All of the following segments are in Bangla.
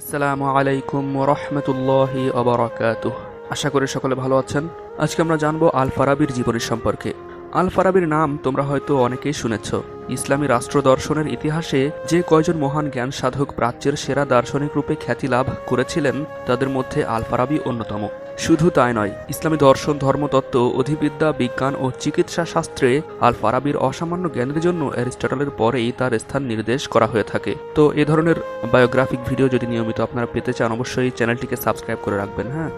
আসসালামু আলাইকুম রহমতুল্লাহি অবরাকাত আশা করি সকলে ভালো আছেন। আজকে আমরা জানব আল ফারাবির জীবনী সম্পর্কে। আল ফারাবির নাম তোমরা হয়তো অনেকেই শুনেছ। ইসলামী রাষ্ট্র দর্শনের ইতিহাসে যে কয়জন মহান জ্ঞান সাধক প্রাচ্যের সেরা দার্শনিক রূপে খ্যাতি লাভ করেছিলেন, তাদের মধ্যে আল ফারাবি অন্যতম। শুধু তাই নয়, ইসলামী দর্শন, ধর্মতত্ত্ব, অধিবিদ্যা, বিজ্ঞান ও চিকিৎসা শাস্ত্রে আল ফারাবির অসামান্য জ্ঞানের জন্য অ্যারিস্টটলের পরেই তার স্থান নির্দেশ করা হয়ে থাকে। তো এ ধরনের বায়োগ্রাফিক ভিডিও যদি নিয়মিত আপনারা পেতে চান, অবশ্যই চ্যানেলটিকে সাবস্ক্রাইব করে রাখবেন হ্যাঁ?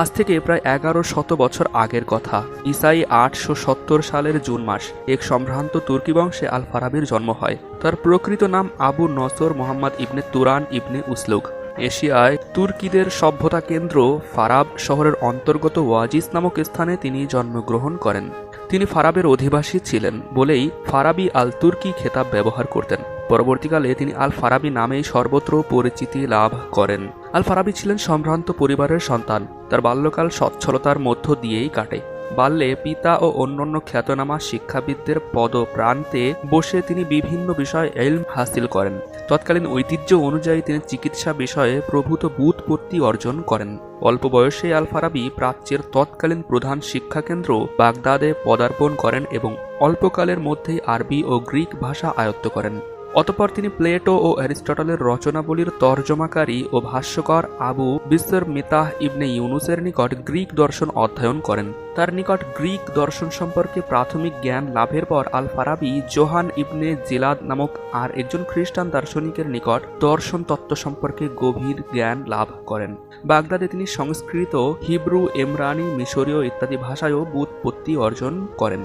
আজ থেকে প্রায় এগারো শত বছর আগের কথা। ইসাই আটশো সত্তর সালের জুন মাস, এক সম্ভ্রান্ত তুর্কি বংশে আল ফারাবির জন্ম হয়। তার প্রকৃত নাম আবু নসর মোহাম্মদ ইবনে তুরান ইবনে উসলুগ। এশিয়ায় তুর্কিদের সভ্যতা কেন্দ্র ফারাব শহরের অন্তর্গত ওয়াজিস নামক স্থানে তিনি জন্মগ্রহণ করেন। তিনি ফারাবের অধিবাসী ছিলেন বলেই ফারাবি আল তুর্কি খেতাব ব্যবহার করতেন। পরবর্তীকালে তিনি আল ফারাবি নামেই সর্বত্র পরিচিতি লাভ করেন। আল ফারাবি ছিলেন সম্ভ্রান্ত পরিবারের সন্তান। তার বাল্যকাল সচ্ছলতার মধ্য দিয়েই কাটে। বাল্যে পিতা ও অন্যান্য খ্যাতনামা শিক্ষাবিদদের পদ প্রান্তে বসে তিনি বিভিন্ন বিষয়ে এলম হাসিল করেন। তৎকালীন ঐতিহ্য অনুযায়ী তিনি চিকিৎসা বিষয়ে প্রভূত বুৎপত্তি অর্জন করেন। অল্প বয়সে আল ফারাবি প্রাচ্যের তৎকালীন প্রধান শিক্ষাকেন্দ্র বাগদাদে পদার্পণ করেন এবং অল্পকালের মধ্যেই আরবি ও গ্রিক ভাষা আয়ত্ত করেন। অতপর তিনি প্লেটো ও অ্যারিস্টটলের রচনাবলীর তর্জমাকারী ও ভাষ্যকর আবু বিশ্বর মিতাহ ইবনে ইউনুসের নিকট গ্রিক দর্শন অধ্যয়ন করেন। তার নিকট গ্রিক দর্শন সম্পর্কে প্রাথমিক জ্ঞান লাভের পর আল ফারাবি জোহান ইবনে জিলাদ নামক আর একজন খ্রিস্টান দার্শনিকের নিকট দর্শন তত্ত্ব সম্পর্কে গভীর জ্ঞান লাভ করেন। বাগদাদে তিনি সংস্কৃত, হিব্রু, এমরানি, মিশরীয় ইত্যাদি ভাষায়ও বুৎপত্তি অর্জন করেন।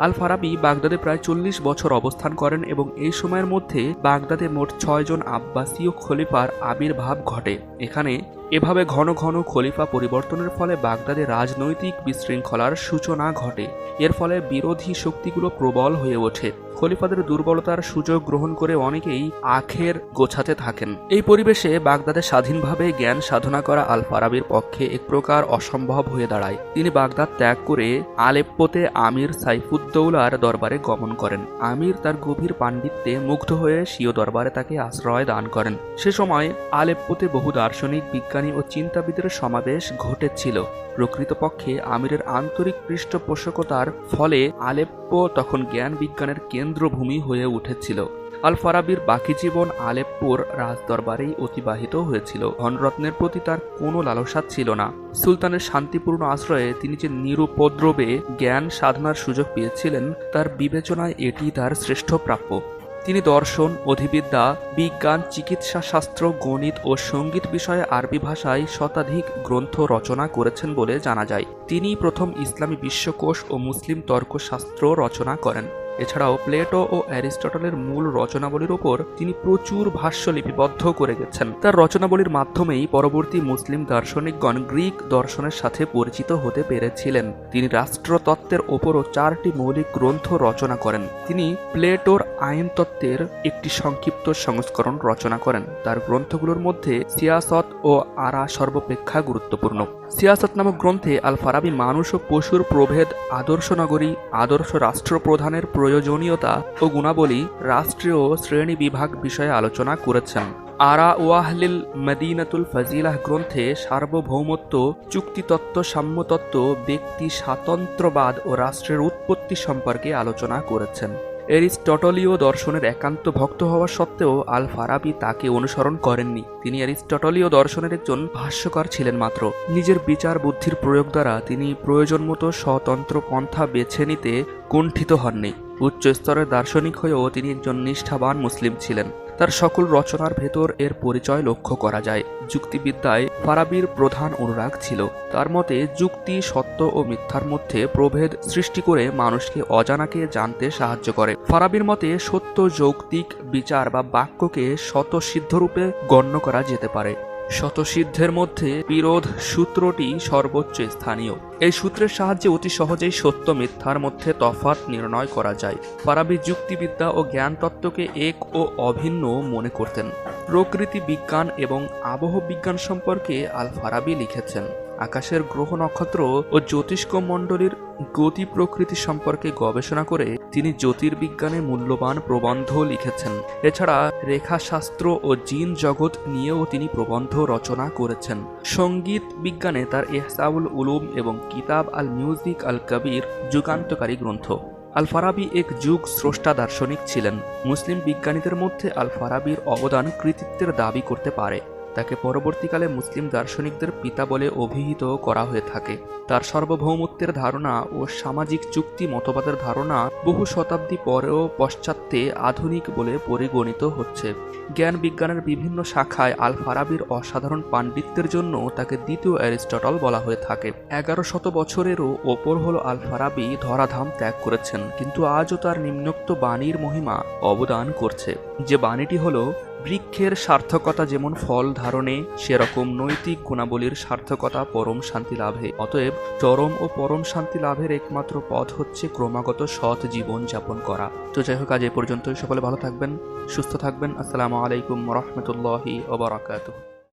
আল ফারাবি বাগদাদে প্রায় চল্লিশ বছর অবস্থান করেন এবং এই সময়ের মধ্যে বাগদাদে মোট ছয়জন আব্বাসীয় খলিফার আবির্ভাব ঘটে। এখানে এভাবে ঘন ঘন খলিফা পরিবর্তনের ফলে বাগদাদে রাজনৈতিক বিশৃঙ্খলার সূচনা ঘটে। এর ফলে বিরোধী শক্তিগুলো প্রবল হয়ে ওঠে। খলিফাদের দুর্বলতার সুযোগ গ্রহণ করে অনেকেই আখের গোছাতে থাকেন। এই পরিবেশে বাগদাদে স্বাধীনভাবে জ্ঞান সাধনা করা আল ফারাবির পক্ষে এক প্রকার অসম্ভব হয়ে দাঁড়ায়। তিনি বাগদাদ ত্যাগ করে আলেপ্পোতে আমির সাইফুদ্দৌলার দরবারে গমন করেন। আমির তার গভীর পাণ্ডিত্যে মুগ্ধ হয়ে স্বীয় দরবারে তাকে আশ্রয় দান করেন। সে সময় আলেপ্পোতে বহু দার্শনিক, বিজ্ঞানী ও চিন্তাবিদের সমাবেশ ঘটেছিল। প্রকৃতপক্ষে আমিরের আন্তরিক পৃষ্ঠপোষকতার ফলে আলেপ্পো তখন জ্ঞান বিজ্ঞানের কেন্দ্রভূমি হয়ে উঠেছিল। আল ফারাবির বাকি জীবন আলেপ্পোর রাজদরবারেই অতিবাহিত হয়েছিল। ধনরত্নের প্রতি তার কোনো লালসা ছিল না। সুলতানের শান্তিপূর্ণ আশ্রয়ে তিনি যে নিরুপদ্রবে জ্ঞান সাধনার সুযোগ পেয়েছিলেন, তার বিবেচনায় এটি তার শ্রেষ্ঠ প্রাপ্য। তিনি দর্শন, অধিবিদ্যা, বিজ্ঞান, চিকিৎসা শাস্ত্র, গণিত ও সংগীত বিষয়ে আরবি ভাষায় শতাধিক গ্রন্থ রচনা করেছেন বলে জানা যায়। তিনি প্রথম ইসলামী বিশ্বকোষ ও মুসলিম তর্কশাস্ত্র রচনা করেন। এছাড়াও প্লেটো ও অ্যারিস্টটলের মূল রচনাবলীর ওপর তিনি প্রচুর ভাষ্য লিপিবদ্ধ করে গেছেন। তার রচনাবলীর মাধ্যমেই পরবর্তী মুসলিম দার্শনিকগণ গ্রিক দর্শনের সাথে পরিচিত হতে পেরেছিলেন। তিনি রাষ্ট্রতত্ত্বের ওপরও চারটি মৌলিক গ্রন্থ রচনা করেন। তিনি প্লেটোর আইনতত্ত্বের একটি সংক্ষিপ্ত সংস্করণ রচনা করেন। তার গ্রন্থগুলোর মধ্যে সিয়াসত ও আরা সর্বাপেক্ষা গুরুত্বপূর্ণ। সিয়াসত নামক গ্রন্থে আল ফারাবি মানুষ ও পশুর প্রভেদ, আদর্শ নগরী, আদর্শ রাষ্ট্রপ্রধানের প্রয়োজনীয়তা ও গুণাবলী রাষ্ট্রীয় শ্রেণি বিভাগ বিষয়ে আলোচনা করেছেন। আরা ওয়াহলিল মদিনাতুল ফজিলাহ গ্রন্থে সার্বভৌমত্ব, চুক্তিতত্ত্ব, সাম্যতত্ত্ব, ব্যক্তি স্বাতন্ত্র্যবাদ ও রাষ্ট্রের উৎপত্তি সম্পর্কে আলোচনা করেছেন। এরিস্টটলীয় দর্শনের একান্ত ভক্ত হওয়া সত্ত্বেও আল ফারাবি তাকে অনুসরণ করেননি। তিনি অ্যারিস্টটলীয় দর্শনের একজন ভাষ্যকার ছিলেন মাত্র। নিজের বিচার বুদ্ধির প্রয়োগ দ্বারা তিনি প্রয়োজন মতো স্বতন্ত্র পন্থা বেছে নিতে কুণ্ঠিত হননি। উচ্চ স্তরের দার্শনিক হয়েও তিনি একজন নিষ্ঠাবান মুসলিম ছিলেন। তার সকল রচনার ভেতর এর পরিচয় লক্ষ্য করা যায়। যুক্তিবিদ্যায় ফারাবির প্রধান অনুরাগ ছিল। তার মতে, যুক্তি, সত্য ও মিথ্যার মধ্যে প্রভেদ সৃষ্টি করে মানুষকে অজানাকে জানতে সাহায্য করে। ফারাবির মতে, সত্য যৌক্তিক বিচার বা বাক্যকে স্বতঃসিদ্ধরূপে গণ্য করা যেতে পারে। শতসিদ্ধের মধ্যে বিরোধ সূত্রটি সর্বোচ্চ স্থানীয়। এই সূত্রের সাহায্যে অতি সহজেই সত্য মিথ্যার মধ্যে তফাৎ নির্ণয় করা যায়। ফারাবি যুক্তিবিদ্যা ও জ্ঞান তত্ত্বকে এক ও অভিন্ন মনে করতেন। প্রকৃতি বিজ্ঞান এবং আবহ বিজ্ঞান সম্পর্কে আল ফারাবি লিখেছেন। আকাশের গ্রহ নক্ষত্র ও জ্যোতিষ্ক মণ্ডলীর গতি প্রকৃতি সম্পর্কে গবেষণা করে তিনি জ্যোতির্বিজ্ঞানে মূল্যবান প্রবন্ধ লিখেছেন। এছাড়া রেখাশাস্ত্র ও জিন জগৎ নিয়েও তিনি প্রবন্ধ রচনা করেছেন। সংগীত বিজ্ঞানে তার এহসাউল উলুম এবং কিতাব আল মিউজিক আল কবির যুগান্তকারী গ্রন্থ। আল ফারাবি এক যুগ স্রষ্টা দার্শনিক ছিলেন। মুসলিম বিজ্ঞানীদের মধ্যে আল ফারাবির অবদান কৃতিত্বের দাবি করতে পারে। তাকে পরবর্তীকালে মুসলিম দার্শনিকদের পিতা বলে অভিহিত করা হয়ে থাকে। তার সার্বভৌমত্বের ধারণা ও সামাজিক চুক্তি মতবাদের ধারণা বহু শতাব্দী পরেও পশ্চাত্যে আধুনিক বলে পরিগণিত হচ্ছে। জ্ঞান বিজ্ঞানের বিভিন্ন শাখায় আল ফারাবির অসাধারণ পাণ্ডিত্যের জন্য তাকে দ্বিতীয় অ্যারিস্টটল বলা হয়ে থাকে। এগারো শত বছরেরও ওপর হল আল ফারাবি ধরাধাম ত্যাগ করেছেন, কিন্তু আজও তার নিম্নোক্ত বাণীর মহিমা অবদান করছে। যে বাণীটি হলো বৃক্ষের সার্থকতা যেমন ফল ধারণে, সেরকম নৈতিক গুণাবলীর সার্থকতা পরম শান্তি লাভে। অতএব চরম ও পরম শান্তি লাভের একমাত্র পথ হচ্ছে ক্রমাগত সৎ জীবন যাপন করা। তো যাই হোক, আজ এ পর্যন্তই। সকলে ভালো থাকবেন, সুস্থ থাকবেন। আসসালামু আলাইকুম রহমতুল্লাহি ওবরাকাতুহ